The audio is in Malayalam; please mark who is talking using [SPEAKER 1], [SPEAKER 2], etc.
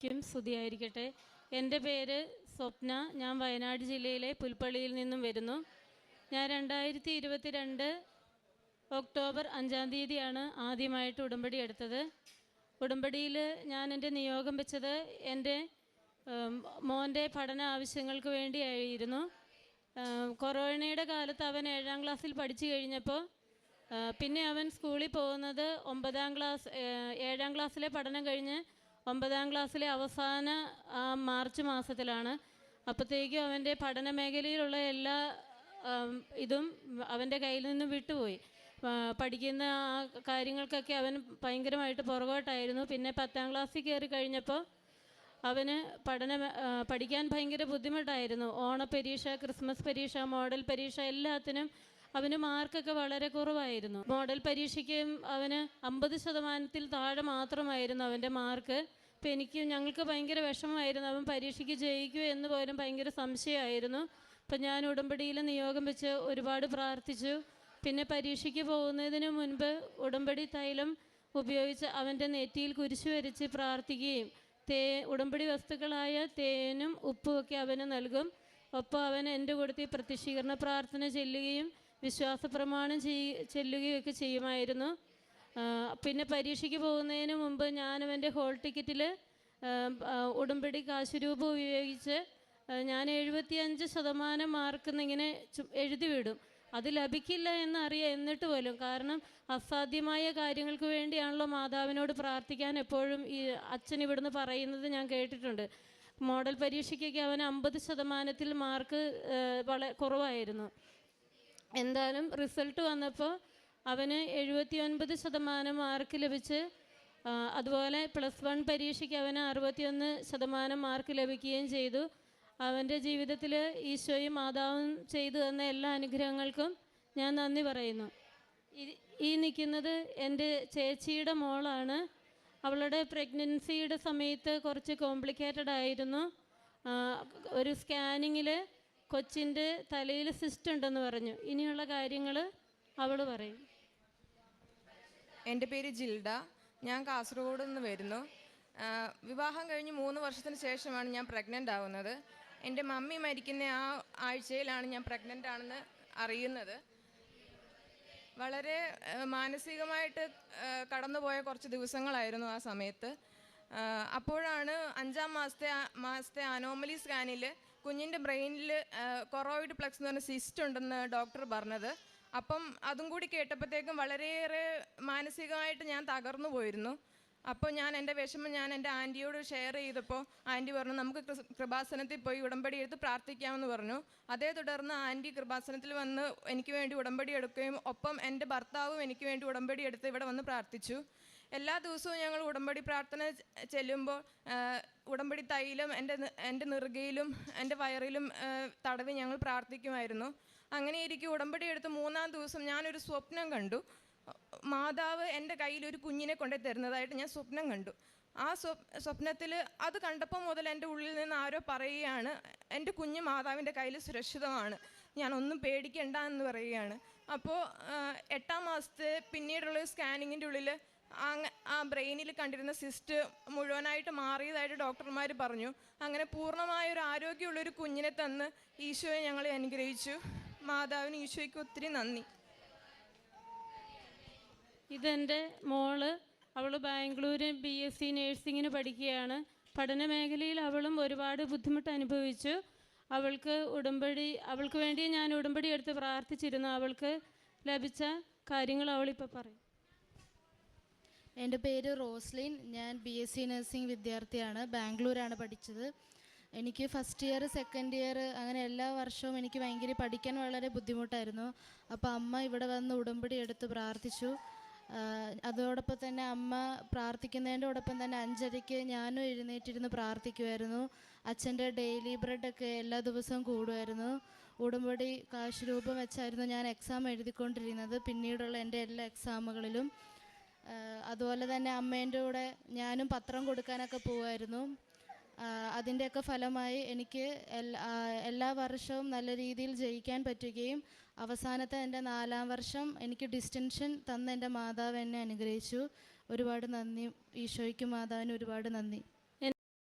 [SPEAKER 1] ക്കും സ്തുതിയായിരിക്കട്ടെ. എന്റെ പേര് സ്വപ്ന. ഞാൻ വയനാട് ജില്ലയിലെ പുൽപ്പള്ളിയിൽ നിന്നും വരുന്നു. ഞാൻ രണ്ടായിരത്തി ഇരുപത്തിരണ്ട് ഒക്ടോബർ അഞ്ചാം തീയതിയാണ് ആദ്യമായിട്ട് ഉടമ്പടി എടുത്തത്. ഉടമ്പടിയിൽ ഞാൻ എന്റെ നിയോഗം വെച്ചത് എന്റെ മോന്റെ പഠന ആവശ്യങ്ങൾക്ക് വേണ്ടിയായിരുന്നു. കൊറോണയുടെ കാലത്ത് അവൻ ഏഴാം ക്ലാസ്സിൽ പഠിച്ചു കഴിഞ്ഞപ്പോൾ പിന്നെ അവൻ സ്കൂളിൽ പോകുന്നത് ഒമ്പതാം ക്ലാസ് ഏഴാം ക്ലാസ്സിലെ പഠനം കഴിഞ്ഞ് ഒമ്പതാം ക്ലാസ്സിലെ അവസാന മാർച്ച് മാസത്തിലാണ്. അപ്പോഴത്തേക്കും അവന്റെ പഠന മേഖലയിലുള്ള എല്ലാ ഇതും അവന്റെ കയ്യിൽ നിന്ന് വിട്ടുപോയി. പഠിക്കുന്ന ആ കാര്യങ്ങൾക്കൊക്കെ അവൻ ഭയങ്കരമായിട്ട് പുറകോട്ടായിരുന്നു. പിന്നെ പത്താം ക്ലാസ്സിൽ കയറി കഴിഞ്ഞപ്പോൾ അവന് പഠന പഠിക്കാൻ ഭയങ്കര ബുദ്ധിമുട്ടായിരുന്നു. ഓണപ്പരീക്ഷ ക്രിസ്മസ് പരീക്ഷ മോഡൽ പരീക്ഷ എല്ലാത്തിനും അവന് മാർക്കൊക്കെ വളരെ കുറവായിരുന്നു. മോഡൽ പരീക്ഷയ്ക്കും അവന് അമ്പത് ശതമാനത്തിൽ താഴെ മാത്രമായിരുന്നു അവന്റെ മാർക്ക്. അപ്പം എനിക്ക് ഞങ്ങൾക്ക് ഭയങ്കര വിഷമമായിരുന്നു അവൻ പരീക്ഷയ്ക്ക് ജയിക്കുമോ എന്ന് പോലും ഭയങ്കര സംശയമായിരുന്നു. അപ്പം ഞാൻ ഉടമ്പടിയിൽ നിയോഗം വെച്ച് ഒരുപാട് പ്രാർത്ഥിച്ചു. പിന്നെ പരീക്ഷയ്ക്ക് പോകുന്നതിന് മുൻപ് ഉടമ്പടി തൈലം ഉപയോഗിച്ച് അവന്റെ നെറ്റിയിൽ കുരിശു വരച്ച് പ്രാർത്ഥിക്കുകയും തേ ഉടമ്പടി വസ്തുക്കളായ തേനും ഉപ്പുമൊക്കെ അവന് നൽകും. ഒപ്പം അവൻ എന്റെ കൂടത്തിൽ പ്രത്യക്ഷീകരണ പ്രാർത്ഥന ചെല്ലുകയും വിശ്വാസ പ്രമാണം ചെയ് ചെല്ലുകയൊക്കെ ചെയ്യുമായിരുന്നു. പിന്നെ പരീക്ഷയ്ക്ക് പോകുന്നതിന് മുമ്പ് ഞാൻ എന്റെ ഹോൾ ടിക്കറ്റിൽ ഉടമ്പടി കാശുരൂപം ഉപയോഗിച്ച് ഞാൻ എഴുപത്തിയഞ്ച് ശതമാനം മാർക്കെന്നിങ്ങനെ എഴുതി വിടും അത് ലഭിക്കില്ല എന്നറിയാം എന്നിട്ട് പോലും. കാരണം അസാധ്യമായ കാര്യങ്ങൾക്ക് വേണ്ടിയാണല്ലോ മാതാവിനോട് പ്രാർത്ഥിക്കാൻ എപ്പോഴും ഈ അച്ഛൻ ഇവിടുന്ന് പറയുന്നത് ഞാൻ കേട്ടിട്ടുണ്ട്. മോഡൽ പരീക്ഷയ്ക്കൊക്കെ അവൻ അമ്പത് ശതമാനത്തിൽ മാർക്ക് വളരെ കുറവായിരുന്നു. എന്തായാലും റിസൾട്ട് വന്നപ്പോൾ അവന് എഴുപത്തി ഒൻപത് ശതമാനം മാർക്ക് ലഭിച്ച് അതുപോലെ പ്ലസ് വൺ പരീക്ഷയ്ക്ക് അവന് അറുപത്തിയൊന്ന് ശതമാനം മാർക്ക് ലഭിക്കുകയും ചെയ്തു. അവന്റെ ജീവിതത്തിൽ ഈശോയും മാതാവും ചെയ്തു തന്ന എല്ലാ അനുഗ്രഹങ്ങൾക്കും ഞാൻ നന്ദി പറയുന്നു. ഈ- നിൽക്കുന്നത് എന്റെ ചേച്ചിയുടെ മോളാണ്. അവളുടെ പ്രഗ്നൻസിയുടെ സമയത്ത് കുറച്ച് കോംപ്ലിക്കേറ്റഡ് ആയിരുന്നു. ഒരു സ്കാനിങ്ങിൽ കൊച്ചിന്റെ തലയിൽ സിസ്റ്റ് ഉണ്ടെന്ന് പറഞ്ഞു. ഇനിയുള്ള കാര്യങ്ങൾ അവൾ പറയും.
[SPEAKER 2] എന്റെ പേര് ജിൽഡ. ഞാൻ കാസർഗോഡ് നിന്ന് വരുന്നു. വിവാഹം കഴിഞ്ഞ് മൂന്ന് വർഷത്തിന് ശേഷമാണ് ഞാൻ പ്രഗ്നന്റ് ആവുന്നത്. എന്റെ മമ്മി മരിക്കുന്ന ആ ആഴ്ചയിലാണ് ഞാൻ പ്രഗ്നന്റ് ആണെന്ന് അറിയുന്നത്. വളരെ മാനസികമായിട്ട് കടന്നുപോയ കുറച്ച് ദിവസങ്ങളായിരുന്നു ആ സമയത്ത്. അപ്പോഴാണ് അഞ്ചാം മാസത്തെ മാസത്തെ അനോമലി സ്കാനിൽ കുഞ്ഞിന്റെ ബ്രെയിനിൽ കൊറോയിഡ് പ്ലക്സ് എന്ന് പറഞ്ഞ സിസ്റ്റ് ഉണ്ടെന്ന് ഡോക്ടർ പറഞ്ഞത്. അപ്പം അതും കൂടി കേട്ടപ്പോഴത്തേക്കും വളരെയേറെ മാനസികമായിട്ട് ഞാൻ തകർന്നു പോയിരുന്നു. അപ്പോൾ ഞാൻ എന്റെ വിഷമം ഞാൻ എന്റെ ആന്റിയോട് ഷെയർ ചെയ്തപ്പോൾ ആന്റി പറഞ്ഞു നമുക്ക് കൃപാസനത്തിൽ പോയി ഉടമ്പടി എടുത്ത് പ്രാർത്ഥിക്കാമെന്ന് പറഞ്ഞു. അതേ തുടർന്ന് ആന്റി കൃപാസനത്തിൽ വന്ന് എനിക്ക് വേണ്ടി ഉടമ്പടി എടുക്കുകയും ഒപ്പം എന്റെ ഭർത്താവും എനിക്ക് വേണ്ടി ഉടമ്പടി എടുത്ത് ഇവിടെ വന്ന് പ്രാർത്ഥിച്ചു. എല്ലാ ദിവസവും ഞങ്ങൾ ഉടമ്പടി പ്രാർത്ഥന ചെല്ലുമ്പോൾ ഉടമ്പടി തൈലും എന്റെ എന്റെ നെറുകയിലും എന്റെ വയറിലും തടവി ഞങ്ങൾ പ്രാർത്ഥിക്കുമായിരുന്നു. അങ്ങനെ ഇരിക്കും ഉടമ്പടി എടുത്ത് മൂന്നാം ദിവസം ഞാനൊരു സ്വപ്നം കണ്ടു. മാതാവ് എന്റെ കയ്യിൽ ഒരു കുഞ്ഞിനെ കൊണ്ടു തരുന്നതായിട്ട് ഞാൻ സ്വപ്നം കണ്ടു. ആ സ്വപ് സ്വപ്നത്തിൽ അത് കണ്ടപ്പോൾ മുതൽ എന്റെ ഉള്ളിൽ നിന്ന് ആരോ പറയുകയാണ് എന്റെ കുഞ്ഞ് മാതാവിന്റെ കയ്യിൽ സുരക്ഷിതമാണ്. ഞാനൊന്നും പേടിക്കണ്ട എന്ന് പറയുകയാണ്. അപ്പോൾ എട്ടാം മാസത്തെ പിന്നീടുള്ള സ്കാനിങ്ങിന്റെ ഉള്ളിൽ ആ ബ്രെയിനിൽ കണ്ടിരുന്ന സിസ്റ്റ് മുഴുവനായിട്ട് മാറിയതായിട്ട് ഡോക്ടർമാർ പറഞ്ഞു. അങ്ങനെ പൂർണമായ ഒരു ആരോഗ്യമുള്ള ഒരു കുഞ്ഞിനെ തന്ന് ഈശോയെ ഞങ്ങളെ അനുഗ്രഹിച്ചു. മാതാവിന് ഈശോയ്ക്ക് ഒത്തിരി നന്ദി.
[SPEAKER 1] ഇതെന്റെ മോൾ അവൾ ബാംഗ്ലൂര് ബി എസ് സി നേഴ്സിങ്ങിന് പഠിക്കുകയാണ്. പഠന മേഖലയിൽ അവളും ഒരുപാട് ബുദ്ധിമുട്ട് അനുഭവിച്ചു. അവൾക്ക് ഉടമ്പടി അവൾക്ക് വേണ്ടി ഞാൻ ഉടമ്പടി എടുത്ത് പ്രാർത്ഥിച്ചിരുന്നു. അവൾക്ക് ലഭിച്ച കാര്യങ്ങൾ അവളിപ്പോൾ പറയും.
[SPEAKER 3] എന്റെ പേര് റോസ്ലിൻ. ഞാൻ ബി എസ് സി നഴ്സിംഗ് വിദ്യാർത്ഥിയാണ്. ബാംഗ്ലൂരാണ് പഠിച്ചത്. എനിക്ക് ഫസ്റ്റ് ഇയർ സെക്കൻഡ് ഇയർ അങ്ങനെ എല്ലാ വർഷവും എനിക്ക് ഭയങ്കര പഠിക്കാൻ വളരെ ബുദ്ധിമുട്ടായിരുന്നു. അപ്പോൾ അമ്മ ഇവിടെ വന്ന് ഉടമ്പടി എടുത്ത് പ്രാർത്ഥിച്ചു. അതോടൊപ്പം തന്നെ അമ്മ പ്രാർത്ഥിക്കുന്നതിന്റെ ഒപ്പം തന്നെ അഞ്ചരയ്ക്ക് ഞാനും എഴുന്നേറ്റിരുന്ന് പ്രാർത്ഥിക്കുമായിരുന്നു അച്ഛന്റെ ഡെയിലി ബ്രെഡൊക്കെ എല്ലാ ദിവസവും കൂടുമായിരുന്നു ഉടമ്പടി കാശ് രൂപം വെച്ചായിരുന്നു ഞാൻ എക്സാം എഴുതിക്കൊണ്ടിരുന്നത്. പിന്നീടുള്ള എന്റെ എല്ലാ എക്സാമുകളിലും അതുപോലെ തന്നെ അമ്മേന്റെ കൂടെ ഞാനും പത്രം കൊടുക്കാനൊക്കെ പോവായിരുന്നു. അതിന്റെയൊക്കെ ഫലമായി എനിക്ക് എല്ലാ വർഷവും നല്ല രീതിയിൽ ജയിക്കാൻ പറ്റുകയും അവസാനത്തെ എന്റെ നാലാം വർഷം എനിക്ക് ഡിസ്റ്റൻഷൻ തന്ന എന്റെ മാതാവ് എന്നെ അനുഗ്രഹിച്ചു. ഒരുപാട് നന്ദി. ഈശോയ്ക്കും മാതാവിന് ഒരുപാട് നന്ദി.